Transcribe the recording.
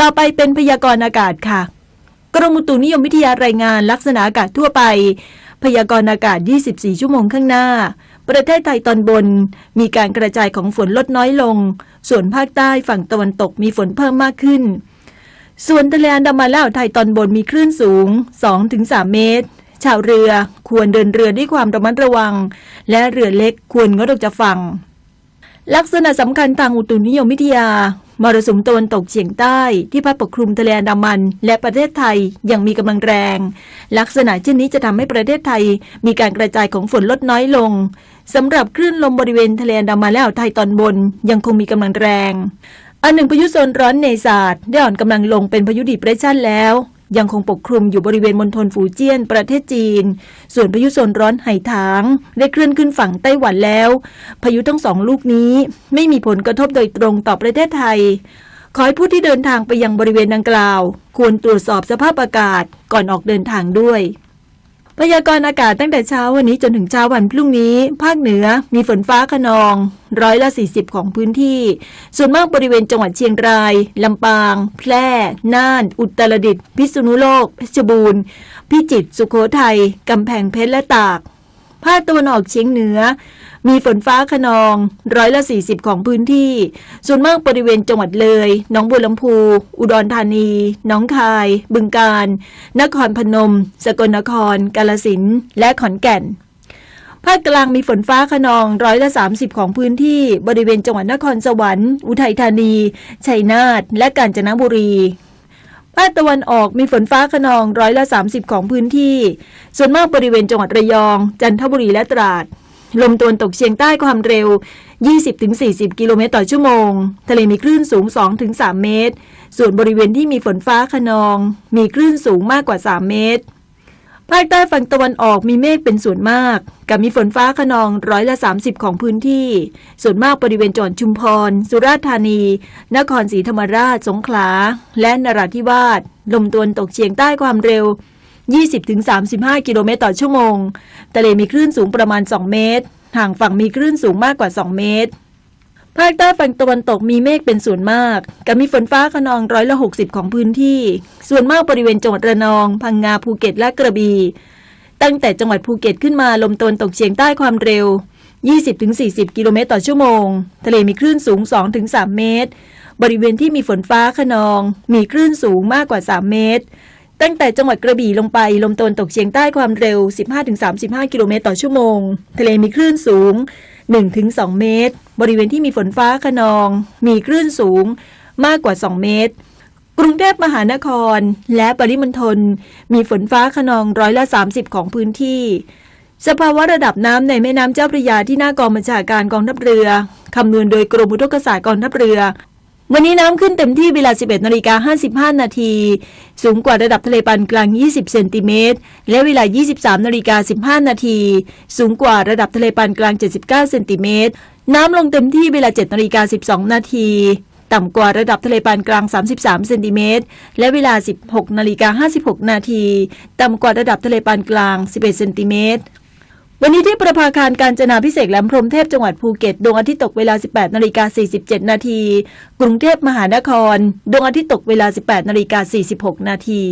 ต่อไปเป็นพยากรณ์อากาศค่ะ กรมอุตุนิยมวิทยารายงานลักษณะอากาศทั่วไป พยากรณ์อากาศ 24 ชั่วโมงข้างหน้า ประเทศไทยตอนบน มีการกระจายของฝนลดน้อยลง ส่วนภาคใต้ฝั่งตะวันตกมีฝนเพิ่มมากขึ้น ส่วนทะเลอันดามันและอ่าวไทยตอนบนมีคลื่นสูง 2-3 เมตร ชาวเรือควรเดินเรือด้วยความระมัดระวัง และเรือเล็กควรงดออกจากฝั่งลักษณะสำคัญทางอุตุนิยมวิทยา มรสุมตะวันตกเฉียงใต้ที่พัดปกคลุมทะเลอันดามัน และประเทศไทยยังมีกำลังแรง ลักษณะเช่นนี้จะทำให้ประเทศไทย มีการกระจายของฝนลดน้อยลงสำหรับคลื่นลมบริเวณทะเลอันดามันและอ่าวไทยตอนบน ยังคงมีกำลังแรงอันหนึ่งพายุโซนร้อนเนศาสตร์ได้อ่อนกำลังลงเป็นพายุดิเปรสชันแล้ว ยังคงปกคลุมอยู่บริเวณมณฑลฟูเจียน ประเทศจีน ส่วนพายุโซนร้อนไหถาง ได้เคลื่อนขึ้นฝั่งไต้หวันแล้ว พายุทั้งสองลูกนี้ไม่มีผลกระทบโดยตรงต่อประเทศไทย ขอให้ผู้ที่เดินทางไปยังบริเวณดังกล่าว ควรตรวจสอบสภาพอากาศก่อนออกเดินทางด้วยพยากรณ์อากาศตั้งแต่เช้าวันนี้จนถึงเช้าวันพรุ่งนี้ ภาคเหนือมีฝนฟ้าขนอง ร้อยละ 40 ของพื้นที่ ส่วนมากบริเวณจังหวัดเชียงราย ลำปาง แพร่ น่าน อุตรดิตถ์พิษณุโลก เพชรบูรณ์ พิจิตร สุโขทัย กำแพงเพชรและตาก ภาคตะวันออกเฉียงเหนือ มีฝนฟ้าขนองร้อยละ 40 ของพื้นที่ ส่วนมากบริเวณจังหวัดเลย หนองบัวลำพู อุดรธานี หนองคาย บึงกาฬ นครพนม สกลนคร กาลสินธุ์ และขอนแก่น ภาคกลางมีฝนฟ้าขนองร้อยละ 30 ของพื้นที่บริเวณจังหวัดนครสวรรค์ อุทัยธานี ชัยนาท และกาญจนบุรีภาคตะวันออกมีฝนฟ้าขนองร้อยละ 30 ของพื้นที่ ส่วนมากบริเวณจังหวัดระยอง จันทบุรีและตราด ลมตะวันตกเฉียงใต้ความเร็ว 20-40 กิโลเมตรต่อชั่วโมง ทะเลมีคลื่นสูง 2-3 เมตร ส่วนบริเวณที่มีฝนฟ้าขนอง มีคลื่นสูงมากกว่า 3 เมตร ภาคใต้ฝั่งตะวันออกมีเมฆเป็นส่วนมาก กับมีฝนฟ้าขนองร้อยละ 30 ของพื้นที่ ส่วนมากบริเวณจังหวัดชุมพร สุราษฎร์ธานี นครศรีธรรมราช สงขลา และนราธิวาส ลมตวนตกเฉียงใต้ความเร็ว 20-35 กิโลเมตรต่อชั่วโมง ทะเลมีคลื่นสูงประมาณ 2 เมตร ห่างฝั่งมีคลื่นสูงมากกว่า 2 เมตร ภาคใต้ฝั่งตะวันตกมีเมฆเป็นส่วนมากกับมีฝนฟ้าขนองร้อยละ60ของพื้นที่ ส่วนมากบริเวณจังหวัดระนอง พังงาภูเก็ตและกระบี่ตั้งแต่จังหวัดภูเก็ตขึ้นมาลมตะวันตกเฉียงใต้ความเร็ว 20-40 กิโลเมตรต่อชั่วโมง ทะเลมีคลื่นสูง 2-3 เมตร บริเวณที่มีฝนฟ้าขนอง มีคลื่นสูงมากกว่า 3 เมตร ตั้งแต่จังหวัดกระบี่ลงไป ลมตวนตกเฉียงใต้ความเร็ว 15-35 กิโลเมตรต่อชั่วโมง ทะเลมีคลื่นสูง 1-2 เมตร บริเวณที่มีฝนฟ้าขนอง มีคลื่นสูงมากกว่า 2 เมตร กรุงเทพมหานคร และปริมณฑลมีฝนฟ้าขนองร้อยละ 30 ของพื้นที่ สภาวะระดับน้ำในแม่น้ำเจ้าพระยาที่หน้ากองบัญชาการกองทัพเรือคำนวณโดยกรมอุทกศาสตร์กองทัพเรือ วันนี้น้ำขึ้นเต็มที่เวลา 11นาฬิกา55 นาที สูงกว่าระดับทะเลปานกลาง 20 เซนติเมตร และเวลา 23นาฬิกา15 นาที สูงกว่าระดับทะเลปานกลาง 79 เซนติเมตร น้ำลงเต็มที่เวลา 7นาฬิกา12 นาที ต่ำกว่าระดับทะเลปานกลาง 33 เซนติเมตร และเวลา 16นาฬิกา56 นาที ต่ำกว่าระดับทะเลปานกลาง 11 เซนติเมตร วันนี้ที่ประภาคารการจนาพิเศษแหลมพรมเทพจังหวัดภูเก็ตดวงอาทิตย์ตกเวลา 18นาฬิกา47 นาที กรุงเทพมหานครดวงอาทิตย์ตกเวลา 18นาฬิกา46 นาที